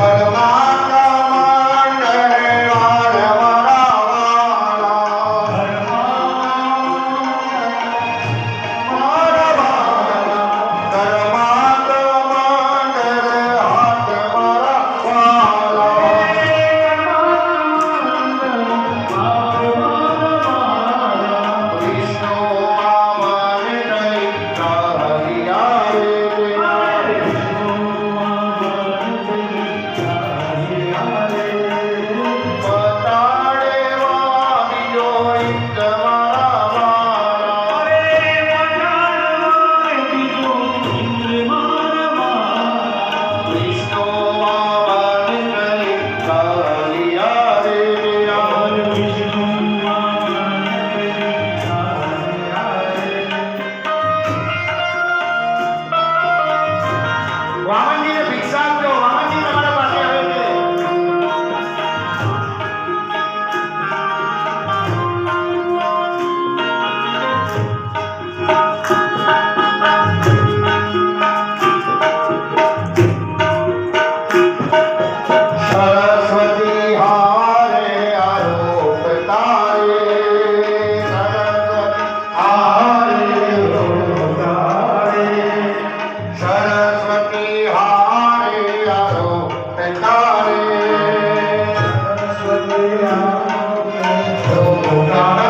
Parama. પધારે સ્વર્ગ તો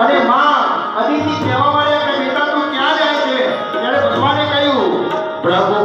અને માં અતિથિ કહેવા મળ્યા કે બેટા ક્યાં જાય છે? ત્યારે ભગવાને કહ્યું પ્રભુ